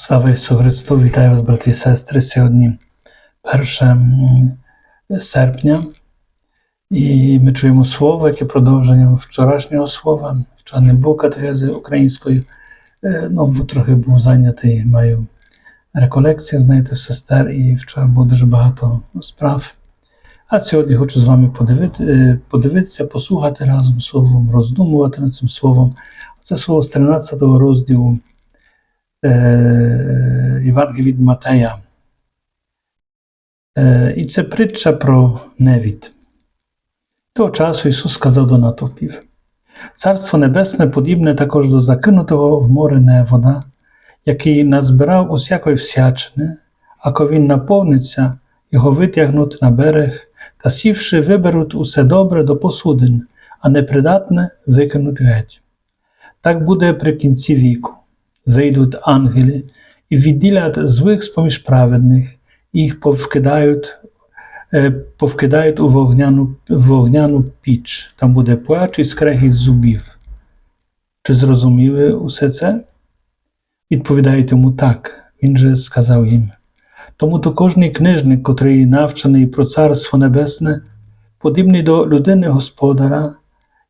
Слава Ісусу Христу, вітаю вас, брати і сестри. Сьогодні 1 серпня, і ми чуємо слово, яке продовження вчорашнього слова. Вчора не був катехези українською, е, ну, бо трохи був зайнятий, маю реколекції, знаєте, в сестер, і вчора було дуже багато справ. А сьогодні хочу з вами подивити, е, подивитися, послухати разом словом, роздумувати над цим словом. Це слово з 13 розділу е, Євангелія від Матея. Е, і це притча про невід. Того часу Ісус сказав до натовпів: Царство Небесне подібне також до закинутого в море невода, який назбирав усякої всячини, а коли він наповниться, його витягнуть на берег та сівши, виберуть усе добре до посудин, а непридатне викинуть геть. Так буде при кінці віку. Вийдуть ангели і відділять злих з-поміж праведних, і їх повкидають, е, повкидають у вогняну, вогняну піч. Там буде плач і скрегіт зубів. Чи зрозуміли усе це? Відповідають йому так. Він же сказав їм. Тому то кожний книжник, котрий навчений про Царство Небесне, подібний до людини Господара,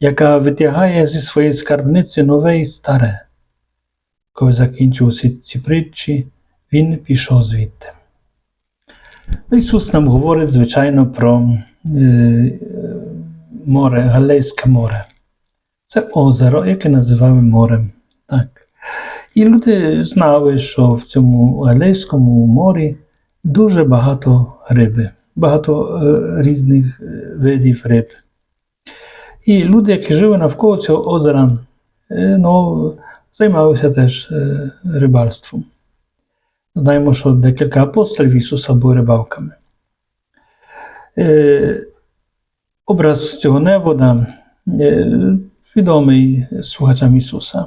яка витягає зі своєї скарбниці нове і старе. Коли закінчив усі ці притчі, він пішов звідти. Ну, Ісус нам говорить, звичайно, про е, море, Галейське море. Це озеро, яке називали морем. Так. І люди знали, що в цьому Галейському морі дуже багато риби, багато е, різних е, видів риб. І люди, які жили навколо цього озера, ну, займалися теж е, рибальством. Знаємо, що декілька апостолів Ісуса були рибалками. Е, Образ цього невода е, відомий слухачам Ісуса.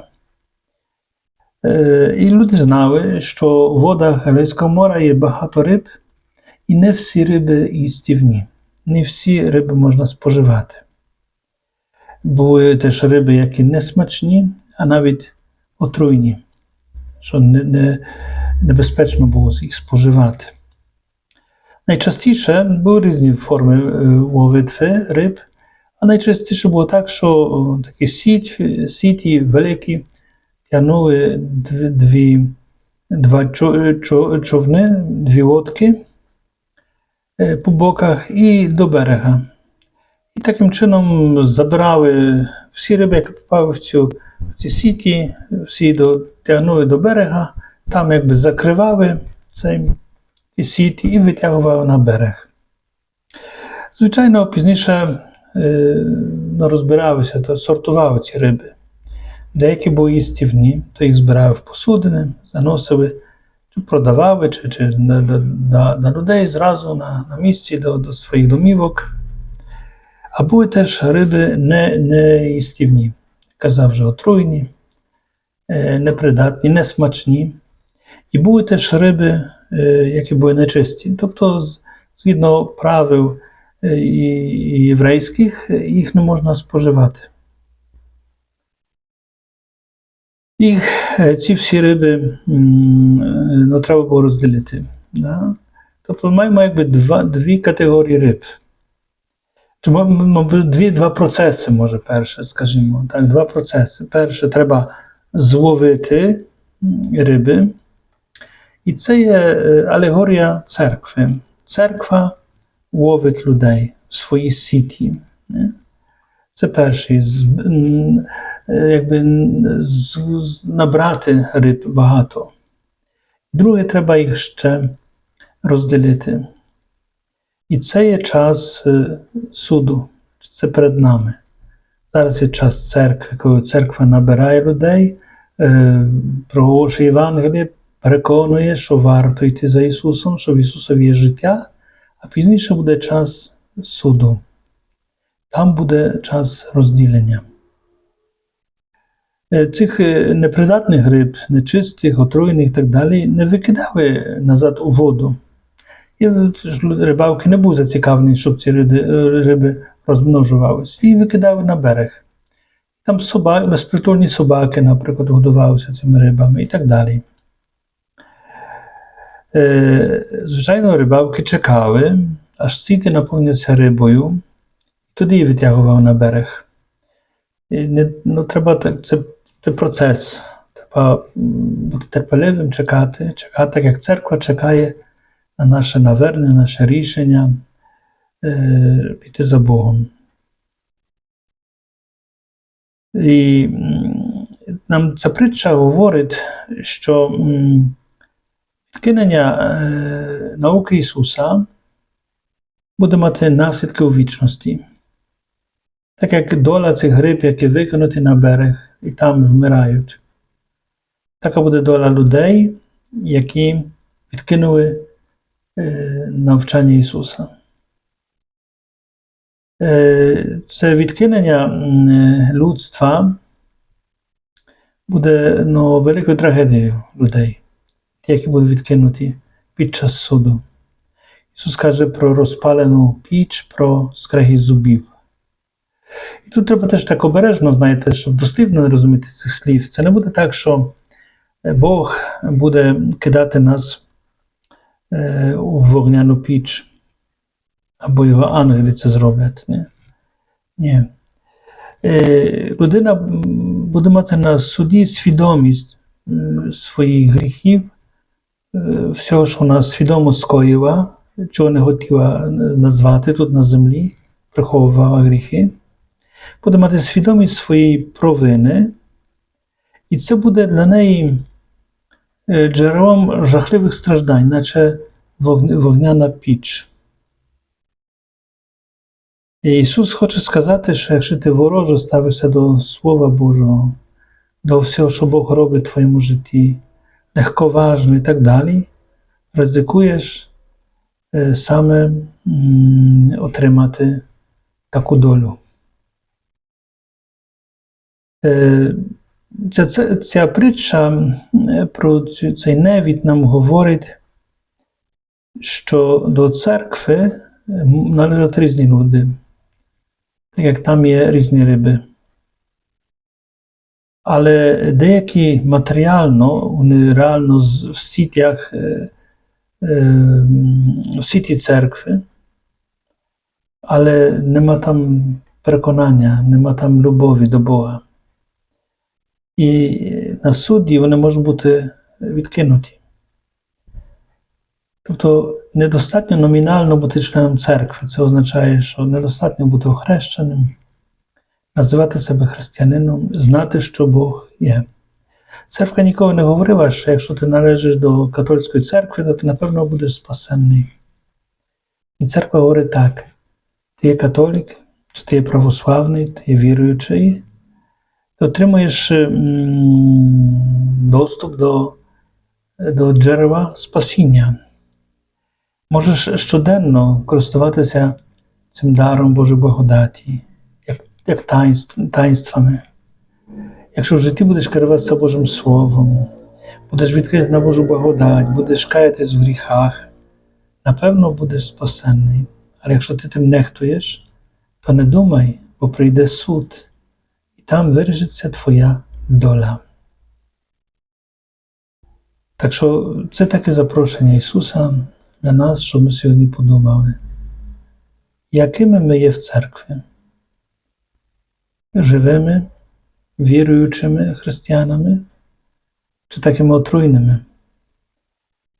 І люди знали, що в водах Галейського моря є багато риб, і не всі риби їстівні, не всі риби можна споживати. Були теж риби, які не смачні, а навіть отруйні, що не, не, небезпечно було їх споживати. Найчастіше були різні форми е, ловитви риб, а найчастіше було так, що такі сіть, сіті великі тягнули дві, два чо- чо- човни, дві лодки е, по боках і до берега. І таким чином забирали всі риби, які попали в цю ці сіті, всі дотягнули до берега, там якби закривали цей ці сіті і витягували на берег. Звичайно, пізніше е, ну, розбиралися, то сортували ці риби. Деякі були їстівні, то їх збирали в посудини, заносили, чи продавали, чи, чи на, на, на людей зразу на, на місці до, до своїх домівок. А були теж риби не, не казав вже отруйні, е, непридатні, несмачні. І були теж риби, е, які були нечисті. Тобто, згідно правил е, єврейських, їх не можна споживати. І ці всі риби ну, треба було розділити. Да? Тобто маємо якби два, дві категорії риб. Мабуть, дві, два процеси, може, перше, скажімо. Так, два процеси. Перше, треба зловити риби. І це є е, алегорія церкви. Церква ловить людей в свої сіті. не? Це перший, е, якби набрати риб багато. Друге, треба їх ще розділити. І це є час е, суду, це перед нами. Зараз є час церкви, коли церква набирає людей, е, проголошує Євангеліє, переконує, що варто йти за Ісусом, що в Ісусові є життя, а пізніше буде час суду. Там буде час розділення. Е, Цих непридатних риб, нечистих, отруєних і так далі, не викидали назад у воду. І рибалки не були зацікавлені, щоб ці риби, е, розмножувалися. І викидали на берег. Там собаки, безпритульні собаки, наприклад, годувалися цими рибами і так далі. Е, Звичайно, рибалки чекали, аж сіти наповняться рибою, тоді її витягував на берег. І не, ну, треба так, це, це процес. Треба бути терпеливим, чекати, чекати, так як церква чекає наше навернення, наше рішення е, піти за Богом. І нам ця притча говорить, що відкинення е, науки Ісуса буде мати наслідки у вічності. Так як доля цих гриб, які викинуті на берег і там вмирають. Така буде доля людей, які відкинули навчання Ісуса. Е, Це відкинення е, людства буде ну, великою трагедією людей, які будуть відкинуті під час суду. Ісус каже про розпалену піч, про скреги зубів. І тут треба теж так обережно, знаєте, щоб дослівно не розуміти цих слів. Це не буде так, що Бог буде кидати нас е, у вогняну піч, або його ангели це зроблять. Ні. Ні. Людина буде мати на суді свідомість своїх гріхів, всього, що вона свідомо скоїла, чого не хотіла назвати тут на землі, приховувала гріхи, буде мати свідомість своєї провини, і це буде для неї джерелом жахливих страждань, наче вогн- вогняна піч. І Ісус хоче сказати, що якщо ти вороже ставишся до Слова Божого, до всього, що Бог робить в твоєму житті, легковажно і так далі, ризикуєш е, саме м, отримати таку долю. Ця, ця, ця притча про цю- цей невід нам говорить, що до церкви належать різні люди, так як там є різні риби. Але деякі матеріально, вони реально в сітях, е, е, в сіті церкви, але нема там переконання, нема там любові до Бога. І на суді вони можуть бути відкинуті. Тобто недостатньо номінально бути членом церкви. Це означає, що недостатньо бути охрещеним, називати себе християнином, знати, що Бог є. Церква ніколи не говорила, що якщо ти належиш до католицької церкви, то ти напевно будеш спасенний. І церква говорить так: ти є католик, чи ти є православний, ти є віруючий, ти отримуєш доступ до, до джерела спасіння. Можеш щоденно користуватися цим даром Божої благодаті, як, як таїнств, таїнствами. Якщо в житті будеш керуватися Божим Словом, будеш відкрити на Божу благодать, будеш каятись в гріхах, напевно, будеш спасенний. Але якщо ти тим нехтуєш, то не думай, бо прийде суд, там вирішиться твоя доля. Так що це таке запрошення Ісуса для нас, щоб ми сьогодні подумали, якими ми є в церкві? Живими, віруючими християнами, чи такими отруйними,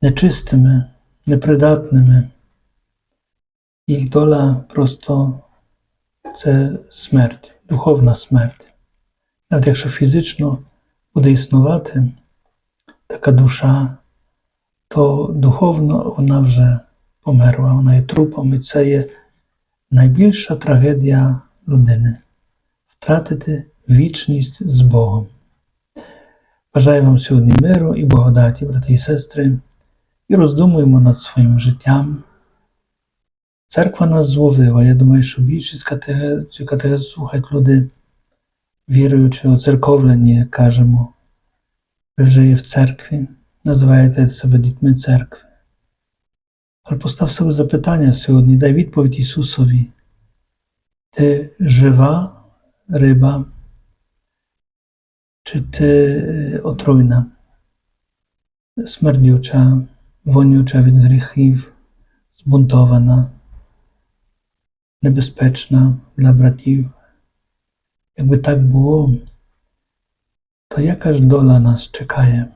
нечистими, непридатними? Їх доля просто це смерть, духовна смерть. Навіть якщо фізично буде існувати така душа, то духовно вона вже померла, вона є трупом, і це є найбільша трагедія людини втратити вічність з Богом. Бажаю вам сьогодні миру і благодаті, брати і сестри, і роздумуємо над своїм життям. Церква нас зловила. Я думаю, що більшість цю слухають люди, віруючи, оцерковлені, як кажемо. Ви вже є в церкві, називаєте себе дітьми церкви. Але постав собі запитання сьогодні, дай відповідь Ісусові. Ти жива риба, чи ти е, отруйна, смердюча, вонюча від гріхів, збунтована, небезпечна для братів. Якби так було, то яка ж доля нас чекає?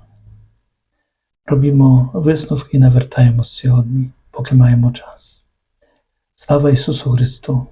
Робімо висновки і навертаємось сьогодні, поки маємо час. Слава Ісусу Христу!